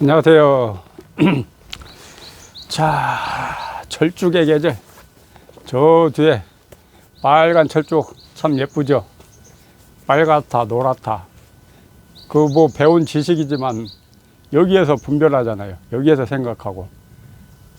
안녕하세요. 자, 철쭉의 계절. 저 뒤에 빨간 철쭉 참 예쁘죠? 빨갛다, 노랗다. 그 뭐 배운 지식이지만 여기에서 분별하잖아요. 여기에서 생각하고.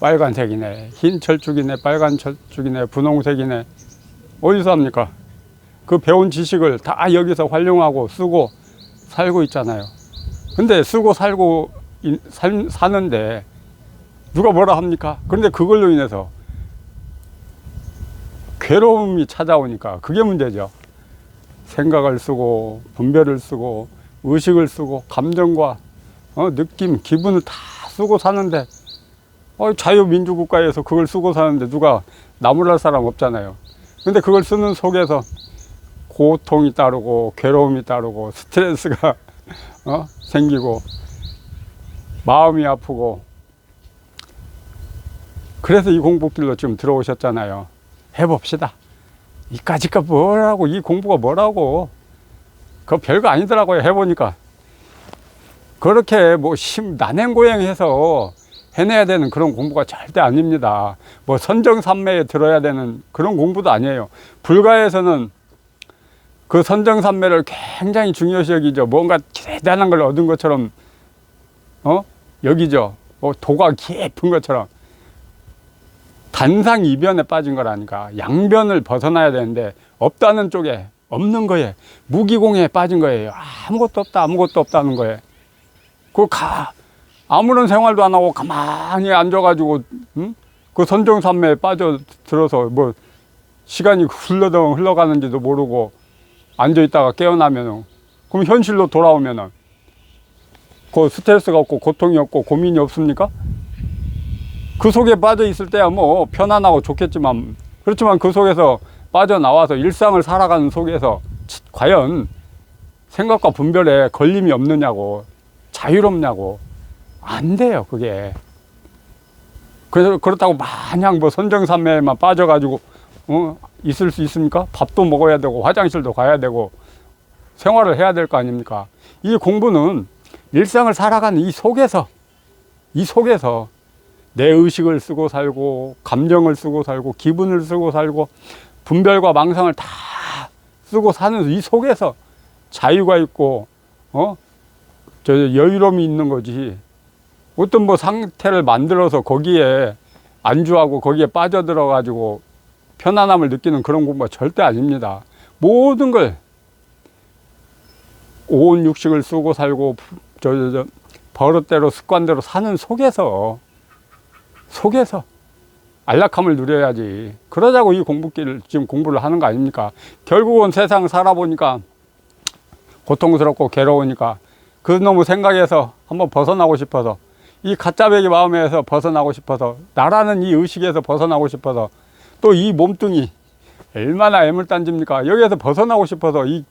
빨간색이네, 흰 철쭉이네, 빨간 철쭉이네, 분홍색이네. 어디서 합니까? 그 배운 지식을 다 여기서 활용하고 쓰고 살고 있잖아요. 근데 쓰고 살고 이- 살, 사는데 누가 뭐라 합니까? 그런데 그걸로 인해서 괴로움이 찾아오니까 그게 문제죠. 생각을 쓰고 분별을 쓰고 의식을 쓰고 감정과 어, 느낌, 기분을 다 쓰고 사는데 어, 자유민주국가에서 그걸 쓰고 사는데 누가 나무랄 사람 없잖아요. 근데 그걸 쓰는 속에서 고통이 따르고 괴로움이 따르고 스트레스가 어? 생기고 마음이 아프고 그래서 이 공부길로 지금 들어오셨잖아요. 해봅시다. 이까지가 뭐라고 이 공부가 뭐라고 그거 별거 아니더라고요. 해보니까 그렇게 뭐 심, 난행고행해서 해내야 되는 그런 공부가 절대 아닙니다. 뭐 선정산매에 들어야 되는 그런 공부도 아니에요. 불가에서는 그 선정산매를 굉장히 중요시 여기죠. 뭔가 대단한 걸 얻은 것처럼 어 여기죠. 뭐 도가 깊은 것처럼 단상 이변에 빠진 거라니까 양변을 벗어나야 되는데 없다는 쪽에 없는 거에 무기공에 빠진 거예요. 아무것도 없다 아무것도 없다는 거에 그 가 아무런 생활도 안 하고 가만히 앉아가지고 응? 그 선정산매에 빠져 들어서 뭐 시간이 흘러덩 흘러가는지도 모르고 앉아 있다가 깨어나면은 그럼 현실로 돌아오면은 그 스트레스가 없고 고통이 없고 고민이 없습니까? 그 속에 빠져 있을 때야 뭐 편안하고 좋겠지만 그렇지만 그 속에서 빠져나와서 일상을 살아가는 속에서 치- 과연 생각과 분별에 걸림이 없느냐고 자유롭냐고 안 돼요 그게 그래서 그렇다고 마냥 뭐 선정산매에만 빠져가지고 어, 있을 수 있습니까? 밥도 먹어야 되고 화장실도 가야 되고 생활을 해야 될 거 아닙니까? 이 공부는 일상을 살아가는 이 속에서 이 속에서 내 의식을 쓰고 살고 감정을 쓰고 살고 기분을 쓰고 살고 분별과 망상을 다 쓰고 사는 이 속에서 자유가 있고 어? 저 여유로움이 있는 거지. 어떤 뭐 상태를 만들어서 거기에 안주하고 거기에 빠져들어 가지고 편안함을 느끼는 그런 공부가 절대 아닙니다. 모든 걸 온 육식을 쓰고 살고 저, 저, 저 버릇대로 습관대로 사는 속에서 속에서 안락함을 누려야지. 그러자고 이 공부길을 지금 공부를 하는 거 아닙니까? 결국은 세상 살아보니까 고통스럽고 괴로우니까 그 놈의 생각에서 한번 벗어나고 싶어서 이 가짜배기 마음에서 벗어나고 싶어서 나라는 이 의식에서 벗어나고 싶어서 또 이 몸뚱이 얼마나 애물단지입니까? 여기에서 벗어나고 싶어서 이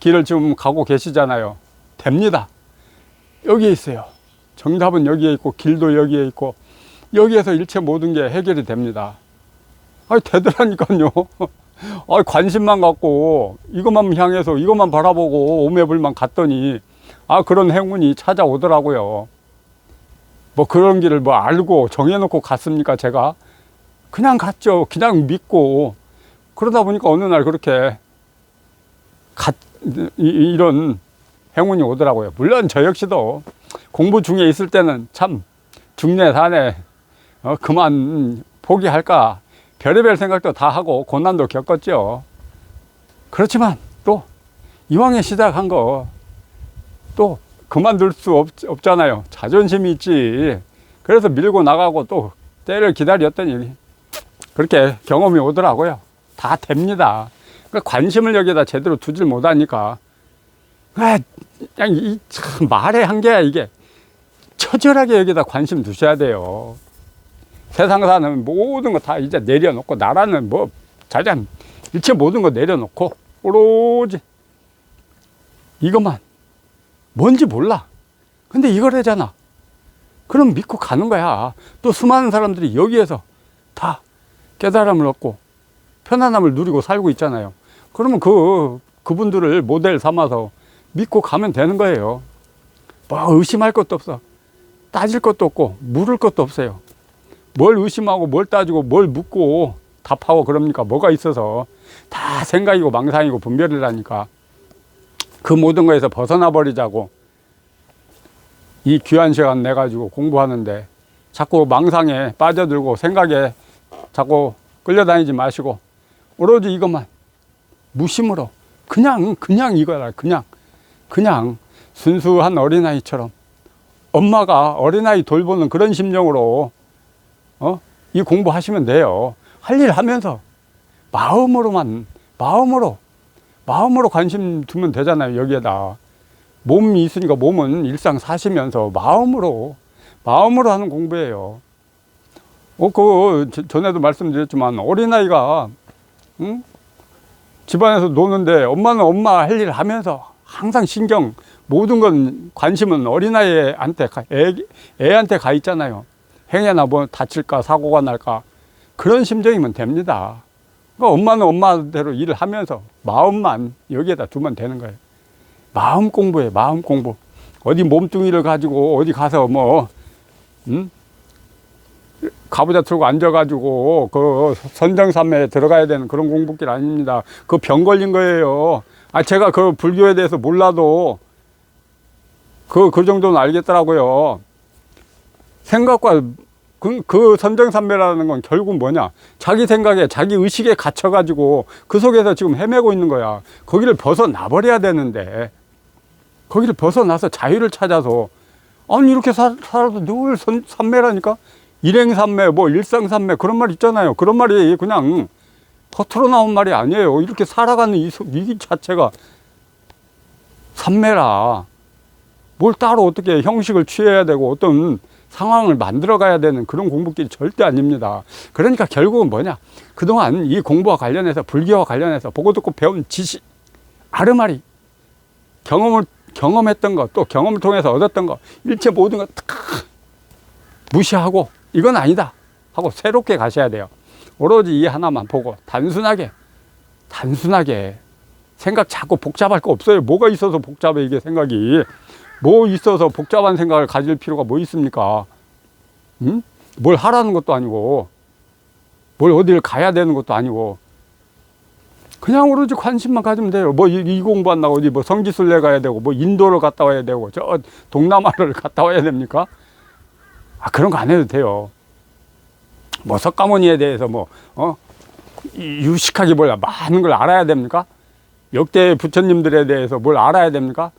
길을 지금 가고 계시잖아요. 됩니다. 여기에 있어요. 정답은 여기에 있고 길도 여기에 있고 여기에서 일체 모든 게 해결이 됩니다. 아니 되더라니까요. 아 관심만 갖고 이것만 향해서 이것만 바라보고 오매불만 갔더니 아 그런 행운이 찾아오더라고요. 뭐 그런 길을 뭐 알고 정해놓고 갔습니까 제가? 그냥 갔죠. 그냥 믿고 그러다 보니까 어느 날 그렇게 갓, 이, 이런 행운이 오더라고요. 물론 저 역시도 공부 중에 있을 때는 참 중내 산에 어, 그만 포기할까 별의별 생각도 다 하고 고난도 겪었죠. 그렇지만 또 이왕에 시작한 거 또 그만둘 수 없, 없잖아요. 자존심이 있지. 그래서 밀고 나가고 또 때를 기다렸더니 그렇게 경험이 오더라고요. 다 됩니다. 그러니까 관심을 여기다 제대로 두질 못하니까 아, 그냥 이 참 말의 한계야 이게 처절하게 여기다 관심 두셔야 돼요. 세상 사는 모든 거 다 이제 내려놓고 나라는 뭐 자잔 일체 모든 거 내려놓고 오로지 이것만 뭔지 몰라. 근데 이거래잖아. 그럼 믿고 가는 거야. 또 수많은 사람들이 여기에서 다 깨달음을 얻고 편안함을 누리고 살고 있잖아요. 그러면 그 그분들을 모델 삼아서 믿고 가면 되는 거예요. 뭐 의심할 것도 없어. 따질 것도 없고 물을 것도 없어요. 뭘 의심하고 뭘 따지고 뭘 묻고 답하고 그럽니까? 뭐가 있어서 다 생각이고 망상이고 분별이라니까 그 모든 거에서 벗어나 버리자고 이 귀한 시간 내 가지고 공부하는데 자꾸 망상에 빠져들고 생각에 자꾸 끌려다니지 마시고 오로지 이것만 무심으로 그냥 그냥 이거라 그냥 그냥 순수한 어린아이처럼 엄마가 어린아이 돌보는 그런 심정으로 어? 이 공부하시면 돼요. 할 일 하면서 마음으로만 마음으로 마음으로 관심 두면 되잖아요. 여기에다 몸이 있으니까 몸은 일상 사시면서 마음으로 마음으로 하는 공부예요. 어, 그 저- 전에도 말씀드렸지만 어린아이가 응? 집안에서 노는데 엄마는 엄마 할 일 하면서 항상 신경 모든 건 관심은 어린아이한테 가- 애, 애한테 가 있잖아요. 행여나 뭐 다칠까 사고가 날까 그런 심정이면 됩니다. 그러니까 엄마는 엄마대로 일을 하면서 마음만 여기에다 두면 되는 거예요. 마음 공부에 마음 공부. 어디 몸뚱이를 가지고 어디 가서 뭐 음? 가부좌 틀고 앉아가지고 그 선정삼매에 들어가야 되는 그런 공부길 아닙니다. 그 병 걸린 거예요. 아 제가 그 불교에 대해서 몰라도 그 그 정도는 알겠더라고요. 생각과 그, 그 선정삼매라는 건 결국 뭐냐? 자기 생각에 자기 의식에 갇혀가지고 그 속에서 지금 헤매고 있는 거야. 거기를 벗어나 버려야 되는데 거기를 벗어나서 자유를 찾아서 아니 이렇게 살, 살아도 늘 선, 삼매라니까 일행삼매 뭐 일상삼매 그런 말 있잖아요. 그런 말이 그냥 겉으로 나온 말이 아니에요. 이렇게 살아가는 이, 소- 이 자체가 삼매라. 뭘 따로 어떻게 형식을 취해야 되고 어떤 상황을 만들어 가야 되는 그런 공부길이 절대 아닙니다. 그러니까 결국은 뭐냐. 그동안 이 공부와 관련해서 불교와 관련해서 보고 듣고 배운 지식, 아르마리, 경험을, 경험했던 것, 또 경험을 통해서 얻었던 것, 일체 모든 것다 무시하고 이건 아니다 하고 새롭게 가셔야 돼요. 오로지 이 하나만 보고 단순하게, 단순하게 생각 자꾸 복잡할 거 없어요. 뭐가 있어서 복잡해, 이게 생각이. 뭐 있어서 복잡한 생각을 가질 필요가 뭐 있습니까? 응? 뭘 하라는 것도 아니고, 뭘 어디를 가야 되는 것도 아니고, 그냥 오로지 관심만 가지면 돼요. 뭐 이 공부한다고 어디 뭐 성지순례 가야 되고, 뭐 인도를 갔다 와야 되고, 저 동남아를 갔다 와야 됩니까? 아, 그런 거 안 해도 돼요. 뭐 석가모니에 대해서 뭐, 어? 이- 유식하게 몰라. 많은 걸 알아야 됩니까? 역대 부처님들에 대해서 뭘 알아야 됩니까?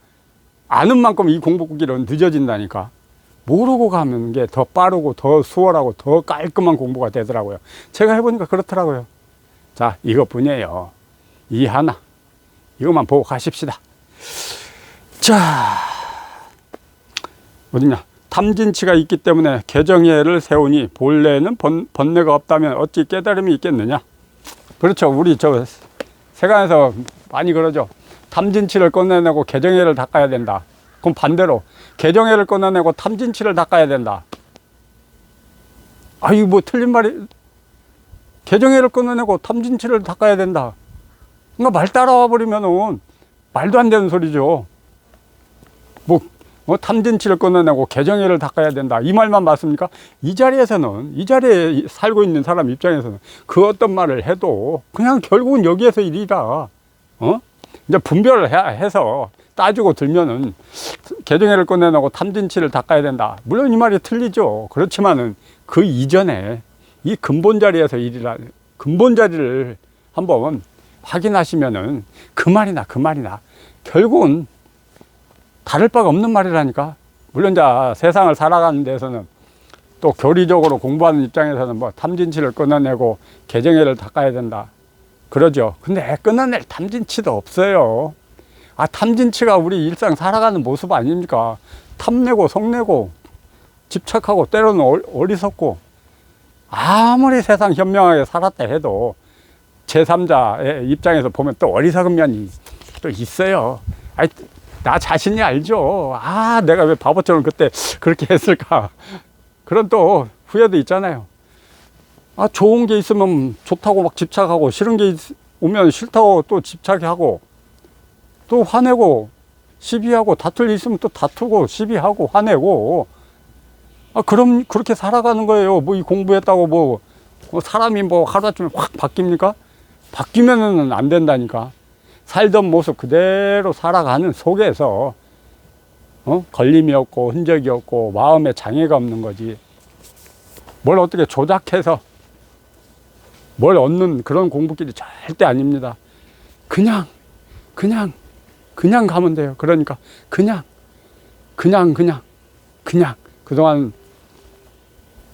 아는 만큼 이 공부길은 늦어진다니까. 모르고 가면 게더 빠르고 더 수월하고 더 깔끔한 공부가 되더라고요. 제가 해보니까 그렇더라고요. 자, 이것뿐이에요. 이 하나. 이것만 보고 가십시다. 자, 어디냐. 탐진치가 있기 때문에 개정예를 세우니 본래는 번, 번뇌가 없다면 어찌 깨달음이 있겠느냐. 그렇죠. 우리 저 세간에서 많이 그러죠. 탐진치를 꺼내내고 개정예를 닦아야 된다. 그럼 반대로 개정예를 꺼내내고 탐진치를 닦아야 된다. 아, 이거 뭐 틀린 말이 개정예를 꺼내내고 탐진치를 닦아야 된다. 그러니까 말 따라와 버리면은 말도 안 되는 소리죠. 뭐, 뭐 탐진치를 꺼내내고 개정예를 닦아야 된다. 이 말만 맞습니까? 이 자리에서는 이 자리에 살고 있는 사람 입장에서는 그 어떤 말을 해도 그냥 결국은 여기에서 일이다. 어? 이제 분별을 해- 해서 따지고 들면은 개정예를 꺼내내고 탐진치를 닦아야 된다. 물론 이 말이 틀리죠. 그렇지만은 그 이전에 이 근본 자리에서 일이라 근본 자리를 한번 확인하시면은 그 말이나 그 말이나 결국은 다를 바가 없는 말이라니까. 물론 자 세상을 살아가는 데서는 또 교리적으로 공부하는 입장에서는 뭐 탐진치를 끊어내고 개정예를 닦아야 된다. 그러죠. 근데 끊어낼 탐진치도 없어요. 아, 탐진치가 우리 일상 살아가는 모습 아닙니까? 탐내고 속내고 집착하고 때로는 어- 어리석고 아무리 세상 현명하게 살았다 해도 제3자의 입장에서 보면 또 어리석은 면이 또 있어요. 아이, 나 자신이 알죠. 아, 내가 왜 바보처럼 그때 그렇게 했을까. 그런 또 후회도 있잖아요. 아, 좋은 게 있으면 좋다고 막 집착하고, 싫은 게 있- 오면 싫다고 또 집착하고, 또 화내고, 시비하고, 다툴 일 있으면 또 다투고, 시비하고, 화내고, 아, 그럼 그렇게 살아가는 거예요. 뭐 이 공부했다고 뭐, 뭐 사람이 뭐 하루아침에 확 바뀝니까? 바뀌면은 안 된다니까. 살던 모습 그대로 살아가는 속에서 어? 걸림이 없고 흔적이 없고 마음에 장애가 없는 거지. 뭘 어떻게 조작해서 뭘 얻는 그런 공부길이 절대 아닙니다. 그냥, 그냥, 그냥 가면 돼요. 그러니까 그냥, 그냥, 그냥, 그냥 그동안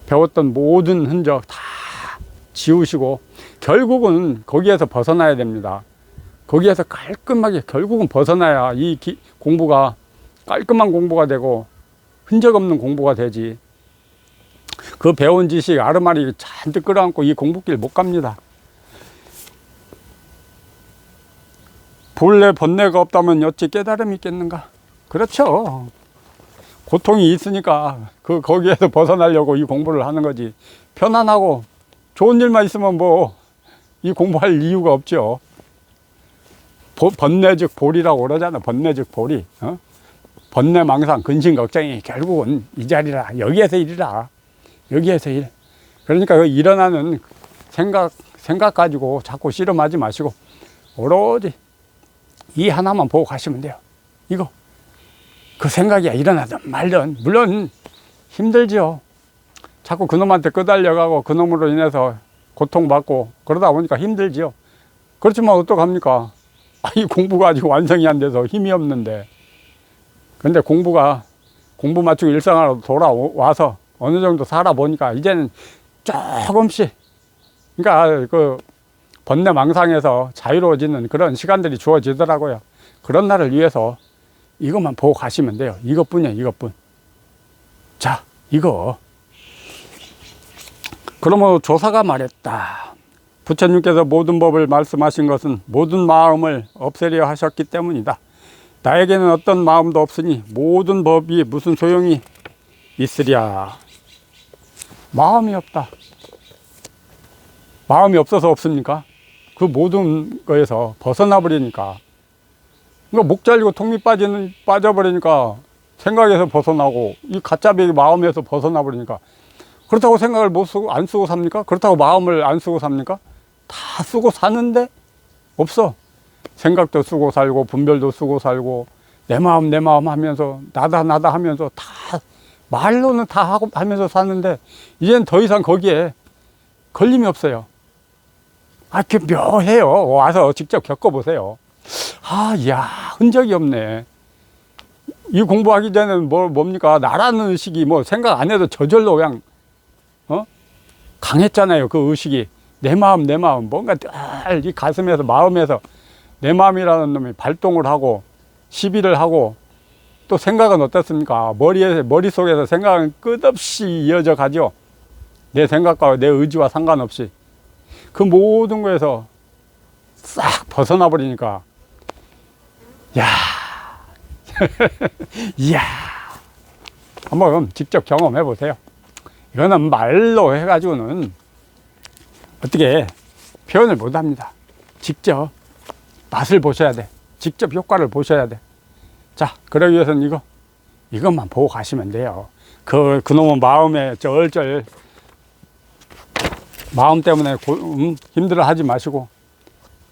배웠던 모든 흔적 다 지우시고 결국은 거기에서 벗어나야 됩니다. 거기에서 깔끔하게 결국은 벗어나야 이 기- 공부가 깔끔한 공부가 되고 흔적 없는 공부가 되지. 그 배운 지식 아르마리 잔뜩 끌어안고 이 공부길 못 갑니다. 본래 번뇌가 없다면 어찌 깨달음이 있겠는가? 그렇죠. 고통이 있으니까 그 거기에서 벗어나려고 이 공부를 하는 거지. 편안하고 좋은 일만 있으면 뭐 이 공부할 이유가 없죠. 보- 번뇌즉 볼이라고 그러잖아. 번뇌즉 볼이. 어? 번뇌 망상 근심 걱정이 결국은 이 자리라 여기에서 일이라 여기에서 일. 그러니까 그 일어나는 생각 생각 가지고 자꾸 씨름하지 마시고 오로지 이 하나만 보고 가시면 돼요. 이거 그 생각이 일어나든 말든 물론 힘들지요. 자꾸 그놈한테 끄달려가고 그놈으로 인해서 고통받고 그러다 보니까 힘들지요. 그렇지만 어떡합니까? 아, 이 공부가 아직 완성이 안 돼서 힘이 없는데. 근데 공부가 공부 마치고 일상으로 돌아와서 어느 정도 살아보니까 이제는 조금씩 그러니까 그 번뇌 망상에서 자유로워지는 그런 시간들이 주어지더라고요. 그런 날을 위해서 이것만 보고 가시면 돼요. 이것뿐이야, 이것뿐. 자, 이거. 그러면 조사가 말했다. 부처님께서 모든 법을 말씀하신 것은 모든 마음을 없애려 하셨기 때문이다. 나에게는 어떤 마음도 없으니 모든 법이 무슨 소용이 있으랴. 마음이 없다. 마음이 없어서 없습니까? 그 모든 거에서 벗어나 버리니까. 그러니까 목 잘리고 통이 빠지는, 빠져버리니까 생각에서 벗어나고 이 가짜배기 마음에서 벗어나 버리니까 그렇다고 생각을 못 쓰고 안 쓰고 삽니까? 그렇다고 마음을 안 쓰고 삽니까? 다 쓰고 사는데 없어. 생각도 쓰고 살고 분별도 쓰고 살고 내 마음 내 마음 하면서 나다 나다 하면서 다 말로는 다 하고 하면서 사는데 이젠 더 이상 거기에 걸림이 없어요. 아, 그 묘해요. 와서 직접 겪어보세요. 아, 야, 흔적이 없네. 이 공부하기 전에는 뭐, 뭡니까? 나라는 의식이 뭐 생각 안 해도 저절로 그냥, 어? 강했잖아요. 그 의식이. 내 마음, 내 마음. 뭔가 늘 이 가슴에서, 마음에서 내 마음이라는 놈이 발동을 하고 시비를 하고 또 생각은 어떻습니까? 머리에, 머릿속에서 생각은 끝없이 이어져 가죠. 내 생각과 내 의지와 상관없이. 그 모든 거에서 싹 벗어나 버리니까 야 이야 한번 직접 경험해 보세요 이거는 말로 해가지고는 어떻게 표현을 못 합니다. 직접 맛을 보셔야 돼. 직접 효과를 보셔야 돼 자 그러기 위해서는 이거 이것만 보고 가시면 돼요. 그 그놈의 마음에 쩔쩔 마음 때문에 고, 음, 힘들어 하지 마시고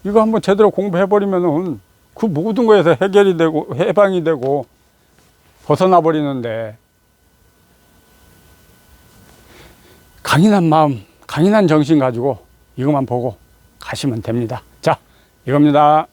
이거 한번 제대로 공부해 버리면은 그 모든 거에서 해결이 되고 해방이 되고 벗어나 버리는데 강인한 마음, 강인한 정신 가지고 이것만 보고 가시면 됩니다. 자, 이겁니다.